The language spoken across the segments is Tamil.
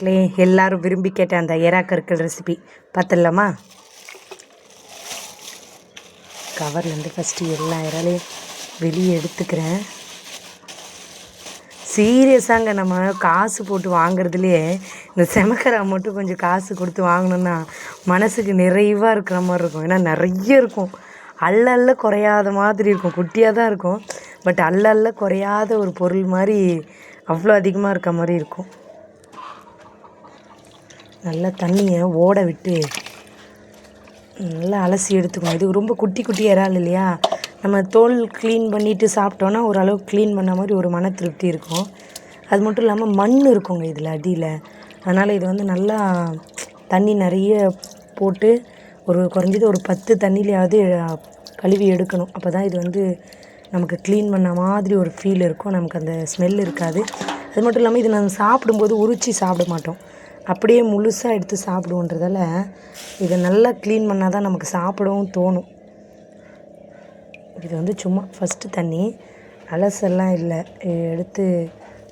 மக்களே எல்லாரும் விரும்பி கேட்ட அந்த எறா கற்கள் ரெசிபி பார்த்துடலாமா? கவர்லேருந்து ஃபஸ்ட்டு எல்லா இறாலையும் வெளியே எடுத்துக்கிறேன். சீரியஸாங்க நம்ம காசு போட்டு வாங்குறதுலேயே இந்த செமக்கரா மட்டும் கொஞ்சம் காசு கொடுத்து வாங்கினோன்னா மனசுக்கு நிறைவாக இருக்கிற மாதிரி இருக்கும். ஏன்னா நிறைய இருக்கும். அள்ள குறையாத மாதிரி இருக்கும். குட்டியாக தான் இருக்கும். பட் அள்ள குறையாத ஒரு பொருள் மாதிரி அவ்வளோ அதிகமாக இருக்க மாதிரி இருக்கும். நல்லா தண்ணியை ஓட விட்டு நல்லா அலசி எடுத்துக்கணும். இது ரொம்ப குட்டி குட்டி இறால் இல்லையா? நம்ம தோல் க்ளீன் பண்ணிவிட்டு சாப்பிட்டோன்னா ஓரளவுக்கு க்ளீன் பண்ண மாதிரி ஒரு மன திருப்தி இருக்கும். அது மட்டும் இல்லாமல் மண் இருக்குங்க இதில் அடியில். அதனால் இது வந்து நல்லா தண்ணி நிறைய போட்டு ஒரு குறைஞ்சது ஒரு பத்து தண்ணியிலையாவது கழுவி எடுக்கணும். அப்போ தான் இது வந்து நமக்கு க்ளீன் பண்ண மாதிரி ஒரு ஃபீல் இருக்கும். நமக்கு அந்த ஸ்மெல் இருக்காது. அது மட்டும் இல்லாமல் இது நம்ம சாப்பிடும்போது உரித்து சாப்பிட மாட்டோம். அப்படியே முழுசாக எடுத்து சாப்பிடுவோன்றதால இதை நல்லா க்ளீன் பண்ணால் தான் நமக்கு சாப்பிடவும் தோணும். இது வந்து சும்மா ஃபஸ்ட்டு தண்ணி அலசெல்லாம் இல்லை. எடுத்து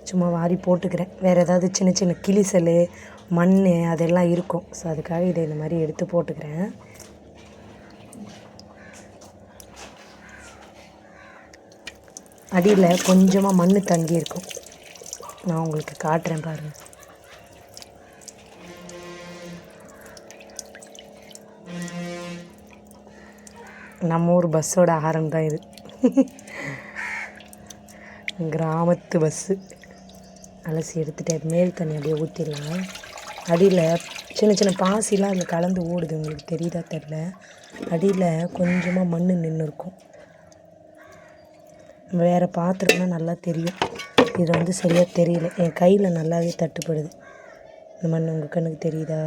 சும்மா வாரி போட்டுக்கிறேன். வேறு ஏதாவது சின்ன சின்ன கிளிசல் மண் அதெல்லாம் இருக்கும். ஸோ அதுக்காக இதை இந்த மாதிரி எடுத்து போட்டுக்கிறேன். அடியில் கொஞ்சமாக மண் தங்கி இருக்கும் நான் உங்களுக்கு காட்டுறேன் பாருங்கள் நம்ம ஊர் பஸ்ஸோட ஆரம் தான் இது. கிராமத்து பஸ்ஸு அலசி எடுத்துகிட்டு மேல் தண்ணி அப்படியே ஊற்றிடலாம் அடியில் சின்ன சின்ன பாசிலாம் அதில் கலந்து ஓடுது. உங்களுக்கு தெரியுதா தெரில அடியில் கொஞ்சமாக மண் நின்று இருக்கும் வேறு பாத்திரம்னா நல்லா தெரியும். இது வந்து சரியாக தெரியல. என் கையில் நல்லாவே தட்டுப்படுது. இந்த மண் உங்கள் கண்ணுக்கு தெரியுதா?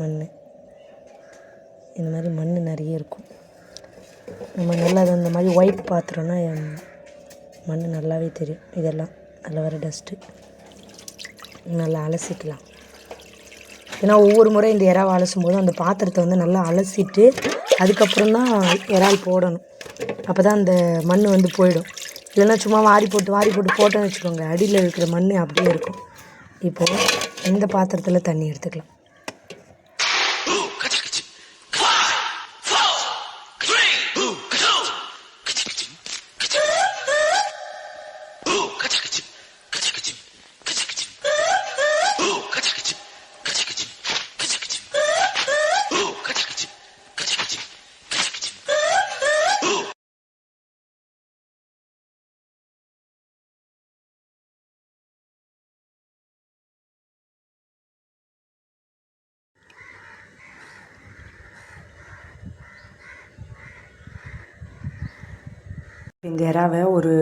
மண் இந்த மாதிரி மண் நிறைய இருக்கும். நம்ம நல்லா அது அந்த மாதிரி ஒயிட் பாத்திரம்னா மண் நல்லாவே தெரியும். இதெல்லாம் அதில் வர டஸ்ட்டு நல்லா அலசிக்கலாம். ஏன்னா ஒவ்வொரு முறை இந்த இறாவை அலசும் போது அந்த பாத்திரத்தை வந்து நல்லா அலசிட்டு அதுக்கப்புறம் தான் இறால் போடணும். அப்போ தான் அந்த மண் வந்து போயிடும். இல்லைன்னா சும்மா வாரி போட்டு வாரி போட்டு போட்டோன்னு வச்சுக்கோங்க. அடியில் இருக்கிற மண் அப்படியே இருக்கும். இப்போது இந்த பாத்திரத்தில் தண்ணி எடுத்துக்கலாம். இந்த இறாவை ஒரு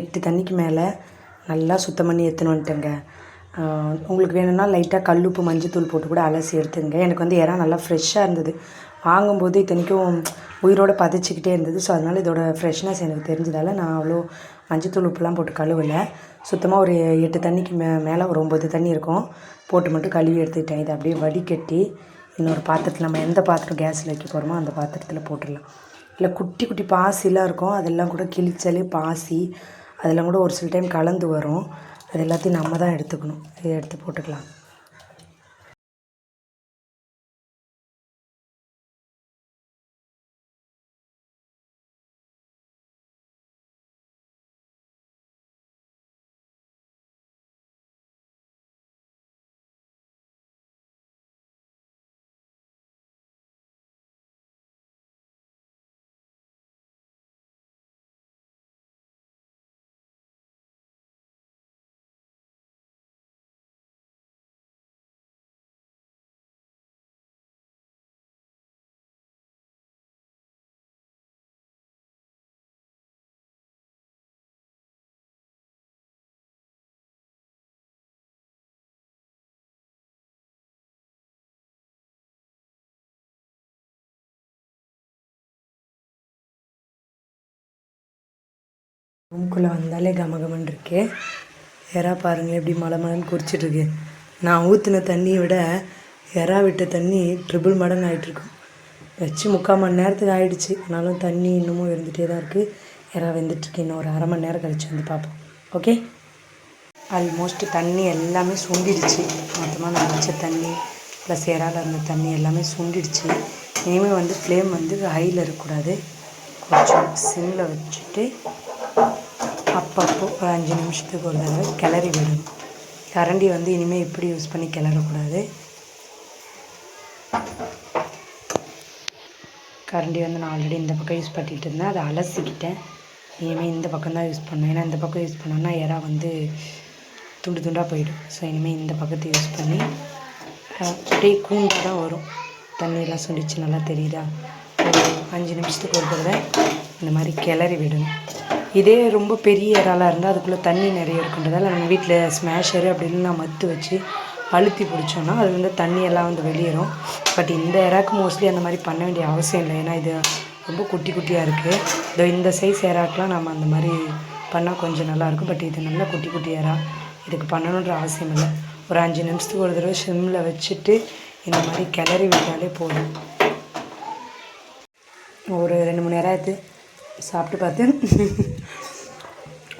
எட்டு தண்ணிக்கு மேலே நல்லா சுத்தம் பண்ணி எடுத்துன்னு வந்துட்டேங்க. உங்களுக்கு வேணும்னா லைட்டாக கல்லுப்பு மஞ்சத்தூள் போட்டு கூட அலசி எடுத்துங்க எனக்கு வந்து இறா நல்லா ஃப்ரெஷ்ஷாக இருந்தது. வாங்கும்போது இத்தனைக்கும் உயிரோடு பதைச்சிக்கிட்டே இருந்தது. ஸோ அதனால் இதோட ஃப்ரெஷ்னஸ் எனக்கு தெரிஞ்சதால் நான் அவ்வளோ மஞ்சத்தூள் உப்புலாம் போட்டு கழுவலை. சுத்தமாக ஒரு எட்டு தண்ணிக்கு மே மேலே ஒரு ஒம்பது தண்ணி இருக்கும். போட்டு மட்டும் கழுவி எடுத்துக்கிட்டேன். இதை அப்படியே வடிகட்டி இன்னொரு பாத்திரத்தில் நம்ம எந்த பாத்திரம் கேஸில் வைக்க போகிறோமோ அந்த பாத்திரத்தில் போட்டுடலாம். இல்லை குட்டி குட்டி பாசிலாம் இருக்கும். அதெல்லாம் கூட கிழிச்சாலே பாசி. அதெல்லாம் கூட ஒரு சில டைம் கலந்து வரும். அது எல்லாத்தையும் நம்ம தான் எடுத்துக்கணும். இதை எடுத்து போட்டுக்கலாம். ரூம்குள்ளே வந்தாலே கமகமன் இருக்கு. எறா பாருங்கள் எப்படி மலை மலைன்னு குறிச்சிட்ருக்கு நான் ஊற்றின தண்ணியை விட எறா விட்ட தண்ணி ட்ரிபிள் மடங்கு ஆகிட்டுருக்கும் வச்சு முக்கால் மணி நேரத்துக்கு ஆகிடுச்சு ஆனாலும் தண்ணி இன்னமும் இருந்துகிட்டே தான் இருக்குது எறா வெந்துட்டுருக்கு. இன்னும் ஒரு அரை மணி நேரம் கழிச்சு வந்து பார்ப்போம். ஓகே? ஆல்மோஸ்ட் தண்ணி எல்லாமே சுண்டிடுச்சு. மொத்தமாக நான் வச்ச தண்ணி ப்ளஸ் இறால இருந்த தண்ணி எல்லாமே சுண்டிடுச்சு. இனிமேல் வந்து ஃப்ளேம் வந்து ஹையில் இருக்கக்கூடாது. கொஞ்சம் சிம்மில் வச்சுட்டு அப்பப்போ ஒரு அஞ்சு நிமிஷத்துக்கு ஒரு தடவை கிளறி விடணும். கரண்டி வந்து இனிமேல் இப்படி யூஸ் பண்ணி கிளறக்கூடாது. கரண்டி வந்து நான் ஆல்ரெடி இந்த பக்கம் யூஸ் பண்ணிகிட்டு இருந்தேன். அதை அலசிக்கிட்டேன். இனிமேல் இந்த பக்கம் தான் யூஸ் பண்ணேன் ஏன்னா இந்த பக்கம் யூஸ் பண்ணோன்னா இறா வந்து துண்டு துண்டாக போயிடும். ஸோ இனிமேல் இந்த பக்கத்தை யூஸ் பண்ணி அப்படியே கூண்டாக தான் வரும். தண்ணியெல்லாம் சுண்டிச்சு நல்லா தெரியுதா? ஒரு அஞ்சு நிமிஷத்துக்கு ஒரு தடவை இந்த மாதிரி கிளறி விடணும். இதே ரொம்ப பெரிய இறாலாக இருந்தால் அதுக்குள்ளே தண்ணி நிறைய இருக்குன்றதால நம்ம வீட்டில் ஸ்மேஷரு அப்படின்னு நான் மத்து வச்சு அழுத்தி பிடிச்சோன்னா அது வந்து தண்ணியெல்லாம் வந்து வெளியேறும். பட் இந்த இறாக்கு மோஸ்ட்லி அந்த மாதிரி பண்ண வேண்டிய அவசியம் இல்லை. ஏன்னா இது ரொம்ப குட்டி குட்டியாக இருக்குது இதோ இந்த சைஸ் இறாக்கெலாம் நம்ம அந்த மாதிரி பண்ணால் கொஞ்சம் நல்லாயிருக்கும் பட் இது நல்லா குட்டி குட்டி இறா. இதுக்கு பண்ணணுன்ற அவசியம் இல்லை. ஒரு அஞ்சு நிமிஷத்துக்கு ஒரு தடவை சிம்மில் வச்சுட்டு இந்த மாதிரி கிளறி விட்டாலே போதும். ஒரு ரெண்டு மணி நேரம் ஆயிடுத்து சாப்பிட்டு பார்த்து.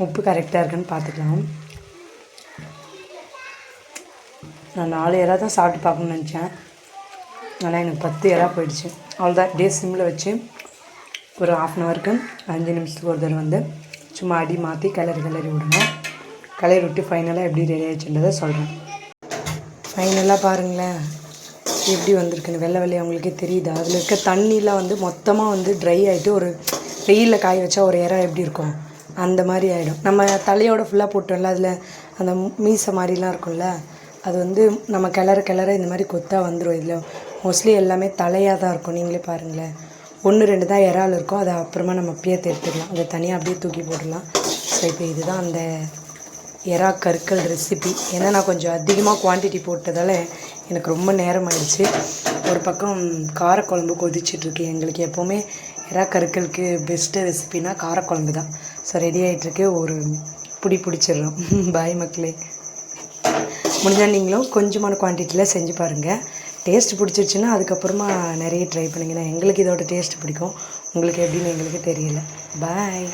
உப்பு கரெக்டாக இருக்குன்னு பார்த்துக்கலாம். நான் நாலு இறா தான் சாப்பிட்டு பார்க்கணும்னு நினச்சேன். ஆனால் எனக்கு பத்து இறா போயிடுச்சு. அவ்வளோதான் டே சிம்மில் வச்சு ஒரு ஆஃப் அன் ஹவருக்கு அஞ்சு நிமிஷத்துக்கு ஒரு தடவை வந்து சும்மா அடி மாற்றி கிளறி கிளறி விடணும் கிளறி விட்டு ஃபைனலாக எப்படி ரெடி ஆயிடுச்சுன்றதை சொல்கிறேன் ஃபைனலாக பாருங்களேன். எப்படி வந்திருக்குன்னு. வெள்ளை வெள்ளையாக அவங்களுக்கே தெரியுதா? அதில் இருக்க தண்ணிலாம் வந்து மொத்தமாக வந்து ட்ரை ஆகிட்டு ஒரு வெயிலில் காய வச்சா ஒரு இறா எப்படி இருக்கும்? அந்த மாதிரி ஆகிடும் நம்ம தலையோட ஃபுல்லாக போட்டோம்ல அதில் அந்த மீசை மாதிரிலாம் இருக்கும்ல அது வந்து நம்ம கிளற கிளற இந்த மாதிரி கொத்தாக வந்துடும் இதில் மோஸ்ட்லி எல்லாமே தலையாக தான் இருக்கும். நீங்களே பாருங்களேன். ஒன்று ரெண்டு தான் இறால் இருக்கும். அதை அப்புறமா நம்ம அப்படியே எடுத்துடலாம் அதை தனியாக அப்படியே தூக்கி போடலாம் ஸோ இப்போ இதுதான் அந்த எறா கற்கள் ரெசிபி ஏன்னா நான் கொஞ்சம் அதிகமாக குவான்டிட்டி போட்டதால் எனக்கு ரொம்ப நேரம் ஆயிடுச்சு. ஒரு பக்கம் காரக்குழம்பு கொதிச்சிட்ருக்கு எங்களுக்கு எப்போவுமே எறா கற்களுக்கு பெஸ்ட்டு ரெசிபினா காரக்குழம்பு தான். ஸோ ரெடி ஆகிட்டுருக்கு ஒரு பிடி பிடிச்சிடுறோம் பாய் மக்களே. முடிஞ்சால் நீங்களும் கொஞ்சமான குவான்டிட்டியில் செஞ்சு பாருங்கள் டேஸ்ட் பிடிச்சிருச்சுன்னா அதுக்கப்புறமா நிறைய ட்ரை பண்ணுங்க. எங்களுக்கு இதோட டேஸ்ட் பிடிக்கும். உங்களுக்கு எப்படின்னு எங்களுக்கு தெரியல. பாய்